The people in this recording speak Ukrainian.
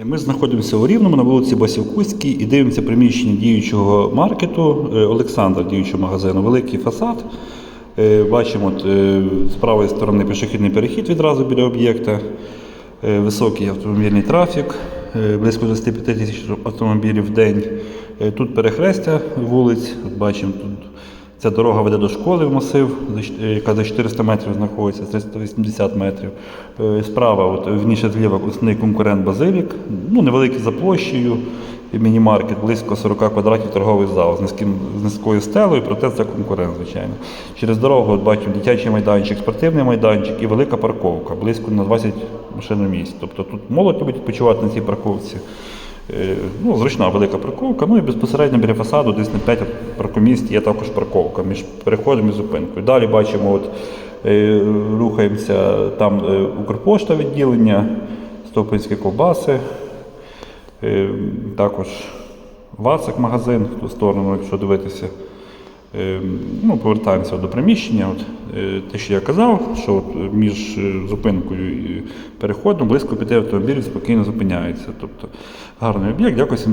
Е, Ми знаходимося у Рівному на вулиці Басівкузькій і дивимося приміщення діючого маркету е, Олександр, діючого магазину. Великий фасад. Е, Бачимо от, з правої сторони пішохідний перехід відразу біля об'єкта, високий автомобільний трафік, близько 25 тисяч автомобілів в день. Тут перехрестя вулиць, бачимо тут. Ця дорога веде до школи в масив, е, яка за 400 метрів знаходиться, 380 метрів. Е, Справа, от вніше зліва основний конкурент Базилік, ну невеликий за площею, міні-маркет, близько 40 квадратів торговий зал з, низьким, з низькою стелею, проте це конкурент, звичайно. Через дорогу от бачимо дитячий майданчик, спортивний майданчик і велика парковка, близько на 20 машиномісць. Тобто тут молодь любить відпочивати на цій парковці. Е, Ну, зручна велика парковка. Ну і безпосередньо біля фасаду, десь на 5 паркомісць є також парковка між переходом і зупинкою. Далі бачимо, от, е, рухаємося там е, Укрпошта відділення, Стопинські ковбаси, також Вацик магазин в ту сторону, якщо дивитися. Ну, повертаємося до приміщення. От, те, що я казав, що от між е, зупинкою і переходом близько п'яти автомобілів спокійно зупиняється. Тобто гарний об'єкт. Дякую всім за.